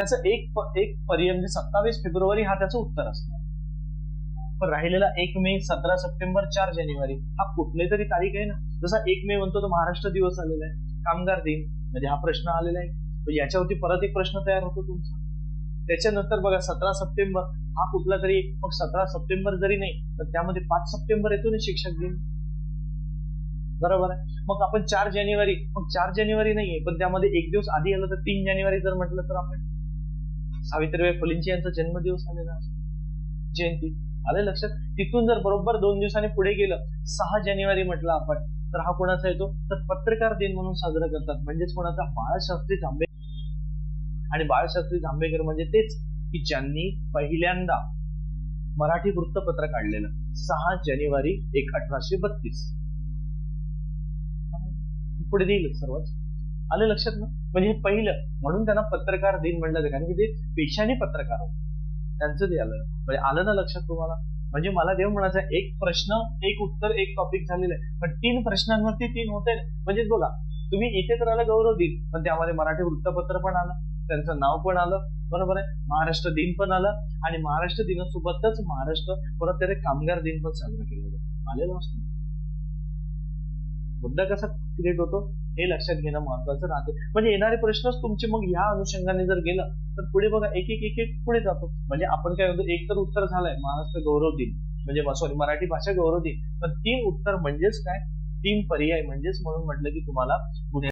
त्याचं एक एक एक पर्यंत म्हणजे सत्तावीस फेब्रुवारी हा त्याचं उत्तर असणार. पण राहिलेला एक मे सतरा सप्टेंबर चार जानेवारी हा कुठली तरी तारीख आहे ना. जसा एक मे म्हणतो तो महाराष्ट्र दिवस आलेला आहे. कामगार दिन म्हणजे हा प्रश्न आलेला आहे. याच्यावरती परत एक प्रश्न तयार होतो तुमचा. त्याच्यानंतर बघा सतरा सप्टेंबर हा कुठला तरी मग सतरा सप्टेंबर जरी नाही तर त्यामध्ये पाच सप्टेंबर येतो ना शिक्षक दिन. बरोबर आहे? मग आपण चार जानेवारी मग चार जानेवारी नाहीये पण त्यामध्ये एक दिवस आधी आलं तर तीन जानेवारी जर म्हटलं तर आपण सावित्रीबाई फुलेंची यांचा जन्मदिवस आलेला जयंती. आलं लक्षात? तिथून जर बरोबर दोन दिवसांनी पुढे गेलं सहा जानेवारी म्हटलं आपण तर हा कोणाचा येतो? तर पत्रकार दिन म्हणून साजरा करतात. म्हणजेच कोणाचा? बाळशास्त्री जांभेकर आणि बाळशास्त्री जांभेकर म्हणजे तेच की ज्यांनी पहिल्यांदा मराठी वृत्तपत्र काढलेलं. सहा जानेवारी एक अठराशे बत्तीस. पुढे देईल सर्वच. आलं लक्षात ना? म्हणजे हे पहिलं. म्हणून त्यांना पत्रकार दिन म्हणलं कारण की ते पेशाने पत्रकार होते त्यांचं ते आलं. म्हणजे आलं ना लक्षात तुम्हाला? म्हणजे मला देव म्हणायचं एक प्रश्न एक उत्तर एक टॉपिक झालेलं आहे. पण तीन प्रश्नांवरती तीन होते. म्हणजे बघा तुम्ही इथे तर आलं गौरव दिन पण त्यामध्ये मराठी वृत्तपत्र पण आलं त्यांचं नाव पण आलं बरोबर आहे? महाराष्ट्र दिन पण आलं आणि महाराष्ट्र दिनासोबतच महाराष्ट्र परत त्याने कामगार दिन पण साजरा केला जातो. आलेलं मुद्दा कसा क्रिएट होतो हे लक्षात घेणं महत्वाचं राहते. म्हणजे येणारे प्रश्नच तुमचे मग ह्या अनुषंगाने जर गेलं तर पुढे बघा एक एक एक एक पुढे जातो. म्हणजे आपण काय म्हणतो एक तर उत्तर झालंय महाराष्ट्र गौरव दिन. म्हणजे सॉरी मराठी भाषा गौरव दिन. पण तीन उत्तर म्हणजेच काय? तीन पर्याय म्हणजेच म्हणून म्हटलं की तुम्हाला पुढे